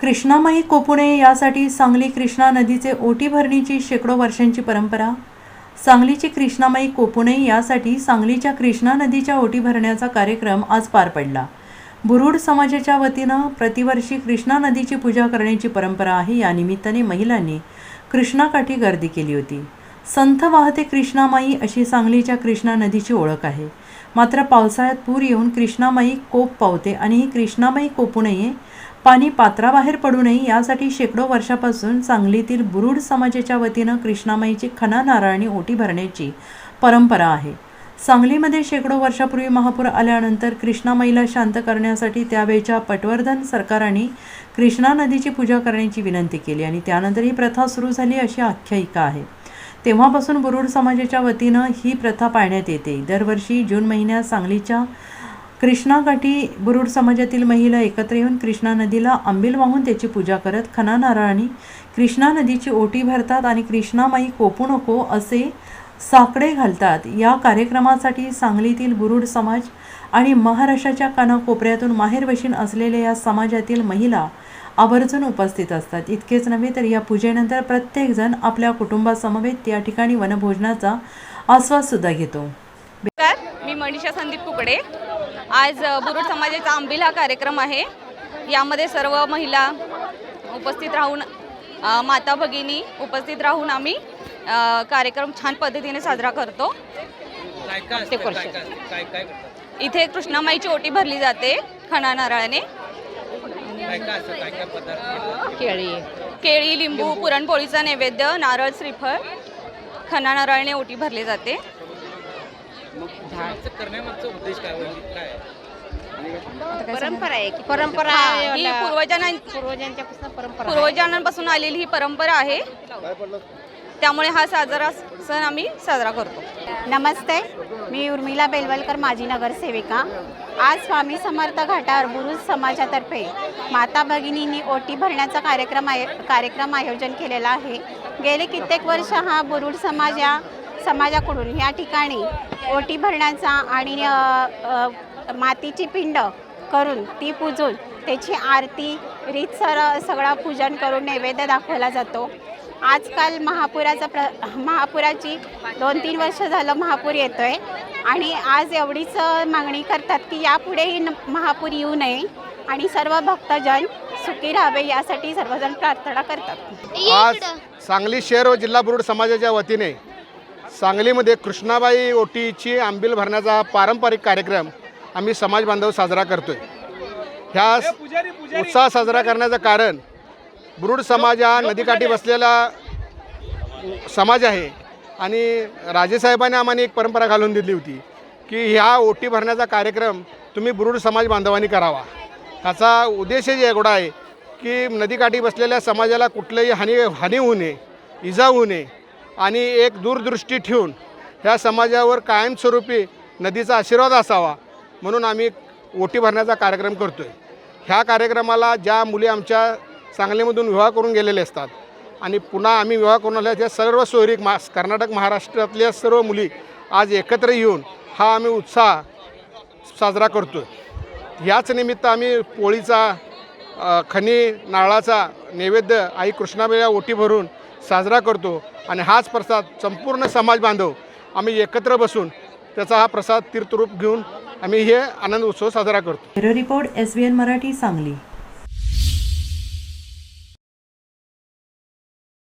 कृष्णामाई कोपुणे नये यासाठी सांगली कृष्णा नदीचे ओटी भरणीची शेकडो वर्षांची परंपरा. सांगलीची कृष्णामाई कोपुणे नये यासाठी सांगलीच्या कृष्णा नदीच्या ओटी भरण्याचा कार्यक्रम आज पार पडला. बुरुड समाजाच्या वतीनं प्रतिवर्षी कृष्णा नदीची पूजा करण्याची परंपरा आहे. या निमित्ताने महिलांनी कृष्णाकाठी गर्दी केली होती. संथ वाहते कृष्णामाई अशी सांगलीच्या कृष्णा नदीची ओळख आहे. मात्र पावसाळ्यात पूर येऊन कृष्णामाई कोप पावते आणि ही कृष्णामाई कोपू नये पाणी पात्राबाहेर पडू नये यासाठी शेकडो वर्षापासून सांगलीतील बुरुड समाजाच्या वतीनं कृष्णामाईची खना नारळाने ओटी भरण्याची परंपरा आहे. सांगलीमध्ये शेकडो वर्षापूर्वी महापूर आल्यानंतर कृष्णामाईला शांत करण्यासाठी त्यावेळच्या पटवर्धन सरकाराने कृष्णा नदीची पूजा करण्याची विनंती केली आणि त्यानंतर ही प्रथा सुरू झाली अशी आख्यायिका आहे. तेव्हापासून बुरुड समाजाच्या वतीनं ही प्रथा पाळण्यात येते. दरवर्षी जून महिन्यात सांगलीच्या कृष्णाकाठी बुरुड समाजातील महिला एकत्र येऊन कृष्णा नदीला आंबील वाहून त्याची पूजा करत खना नारळाने कृष्णा नदीची ओटी भरतात आणि कृष्णामाई कोपू नको असे साकडे घालतात. या कार्यक्रमासाठी सांगलीतील बुरुड समाज आणि महाराष्ट्राच्या कानाकोपऱ्यातून माहेरवशीन असलेल्या या समाजातील महिला आवर्जून उपस्थित असतात. इतकेच नव्हे तर या पूजेनंतर प्रत्येकजण आपल्या कुटुंबासमवेत या ठिकाणी वनभोजनाचा आस्वाद सुद्धा घेतो. मी मनीषा संदीप कुकडे. आज बुरुड समाजाचा आंबील हा कार्यक्रम आहे. यामध्ये सर्व महिला उपस्थित राहून माता भगिनी उपस्थित राहून आम्ही कार्यक्रम छान पद्धतीने साजरा करतो? इथे कृष्णामाईची ओटी भरली जाते खणा नारळाने केळी. केळी लिंबू पुरणपोळीचा नैवेद्य नारळ श्रीफळ खणा नारळाने ओटी भरली जाते. मागचं करण्यामागचा उद्देश काय म्हणजे काय? आहे? परंपरा आहे की परंपरा हा, आहे वाला- पूर्वजांना पूर्वजांच्यापासून परंपरा आहे. पूर्वजांपासून आलेली ही परंपरा आहे. त्यामुळे हा साजरा सण आम्ही साजरा करतो. नमस्ते मी उर्मिला बेलवलकर माजी नगरसेविका. आज स्वामी समर्थ घाटावर बुरुज समाजातर्फे माता भगिनींनी ओटी भरण्याचा कार्यक्रम आय कार्यक्रम आयोजन केलेला आहे. गेले कित्येक वर्ष हा बुरुड समाज या समाजाकडून ह्या ठिकाणी ओटी भरण्याचा आणि मातीची पिंड करून ती पूजून त्याची आरती रीतसर सगळा पूजन करून नैवेद्य दाखवला जातो. आजकाल महापुराचा प्र महापुराची दोन तीन वर्ष झालं महापूर येतो आहे आणि आज एवढीच मागणी करतात की यापुढेही न- महापूर येऊ नये आणि सर्व भक्तजन सुखी राहावे यासाठी सर्वजण प्रार्थना करतात. आज सांगली शहर व जिल्हा बुरुड समाजाच्या वतीने सांगलीमध्ये कृष्णाबाई ओटीची आंबील भरण्याचा पारंपरिक कार्यक्रम आम्ही समाज बांधव साजरा करतोय. ह्या उत्साह साजरा करण्याचं कारण बुरुड समाज हा नदीकाठी बसलेला समाज आहे आणि राजेसाहेबांनी आम्हाला एक परंपरा घालून दिली होती की ह्या ओटी भरण्याचा कार्यक्रम तुम्ही बुरुड समाज बांधवांनी करावा. ह्याचा उद्देशच एवढा आहे की नदीकाठी बसलेल्या समाजाला कुठलंही हानी हानी होऊ नये इजा होऊ नये आणि एक दूरदृष्टी ठेवून ह्या समाजावर कायमस्वरूपी नदीचा आशीर्वाद असावा म्हणून आम्ही ओटी भरण्याचा कार्यक्रम करतो आहे ह्या कार्यक्रमाला ज्या मुली आमच्या सांगलीमधून विवाह करून गेलेले असतात आणि पुन्हा आम्ही विवाह करून आल्या त्या सर्व सोयरीक मा कर्नाटक महाराष्ट्रातल्या सर्व मुली आज एकत्र येऊन हा आम्ही उत्साह साजरा करतो आहे ह्याच निमित्त आम्ही पोळीचा खनी नारळाचा नैवेद्य आई कृष्णाबाईला ओटी भरून साजरा करतो आणि हाच प्रसाद संपूर्ण समाज बांधव आम्ही एकत्र बसून त्याचा हा प्रसाद तीर्थरूप घेऊन आम्ही हे आनंद उत्सव साजरा करतो. Report S B N Marathi Sangli.